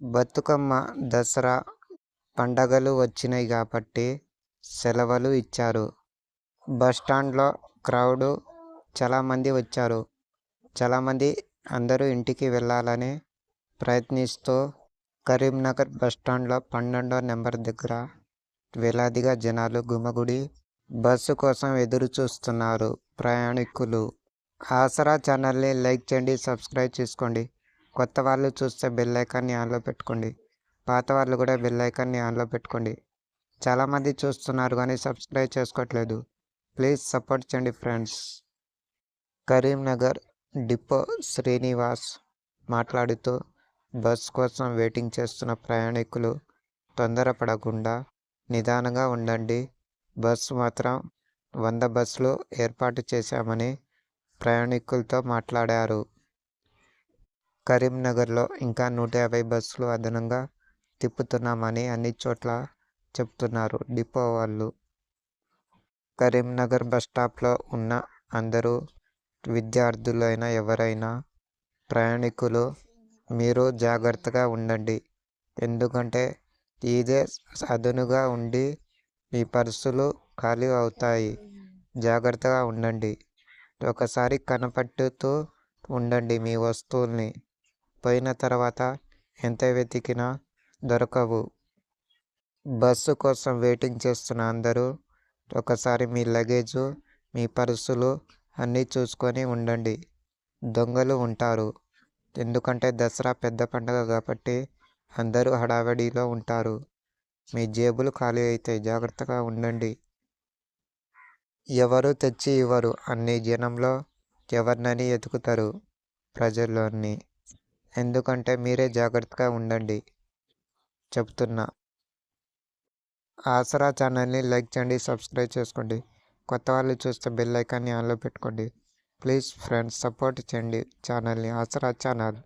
బతుకమ్మ దసరా పండగలు వచ్చినాయి కాబట్టి సెలవులు ఇచ్చారు. బస్టాండ్లో క్రౌడు చాలామంది వచ్చారు. చాలామంది అందరూ ఇంటికి వెళ్ళాలని ప్రయత్నిస్తూ కరీంనగర్ బస్టాండ్లో పన్నెండో నెంబర్ దగ్గర వేలాదిగా జనాలు గుమగుడి బస్సు కోసం ఎదురు చూస్తున్నారు ప్రయాణికులు. ఆసరా ఛానల్ని లైక్ చేయండి సబ్స్క్రైబ్ చేసుకోండి. కొత్త వాళ్ళు చూస్తే బెల్ ఐకాన్ని ఆన్లో పెట్టుకోండి. పాత వాళ్ళు కూడా బెల్ ఐకాన్ని ఆన్లో పెట్టుకోండి. చాలామంది చూస్తున్నారు కానీ సబ్స్క్రైబ్ చేసుకోవట్లేదు. ప్లీజ్ సపోర్ట్ చేయండి ఫ్రెండ్స్ కరీంనగర్ డిపో శ్రీనివాస్ మాట్లాడుతూ బస్ కోసం వెయిటింగ్ చేస్తున్న ప్రయాణికులు తొందరపడకుండా నిదానంగా ఉండండి. బస్సు మాత్రం వంద బస్సులు ఏర్పాటు చేశామని ప్రయాణికులతో మాట్లాడారు. కరీంనగర్లో ఇంకా నూట యాభై బస్సులు అదనంగా తిప్పుతున్నామని అన్ని చోట్ల చెప్తున్నారు డిపో వాళ్ళు. కరీంనగర్ బస్ స్టాప్లో ఉన్న అందరూ విద్యార్థులైనా ఎవరైనా ప్రయాణికులు మీరు జాగ్రత్తగా ఉండండి. ఎందుకంటే ఇదే అదనుగా ఉండి మీ పర్సులు ఖాళీ అవుతాయి. జాగ్రత్తగా ఉండండి. ఒకసారి కనపట్టుతూ ఉండండి మీ వస్తువుల్ని. పోయిన తర్వాత ఎంత వెతికినా దొరకవు. బస్సు కోసం వెయిటింగ్ చేస్తున్న అందరూ ఒకసారి మీ లగేజ్ మీ పర్సులు అన్నీ చూసుకొని ఉండండి. దొంగలు ఉంటారు. ఎందుకంటే దసరా పెద్ద పండగ కాబట్టి అందరూ హడావిడిలో ఉంటారు. మీ జేబులు ఖాళీ అయితే జాగ్రత్తగా ఉండండి. ఎవరు తెచ్చి ఇవ్వరు. అన్ని జనంలో ఎవరినని ఎతుకుతారు ప్రజల్లోని. ఎందుకంటే మీరే జాగ్రత్తగా ఉండండి. చెప్తున్నా. ఆసరా ఛానల్ని లైక్ చేయండి సబ్స్క్రైబ్ చేసుకోండి. కొత్త వాళ్ళు చూస్తే బెల్ ఐకాన్ని ఆన్లో పెట్టుకోండి. ప్లీజ్ ఫ్రెండ్స్ సపోర్ట్ చేయండి ఛానల్ని. ఆసరా ఛానల్.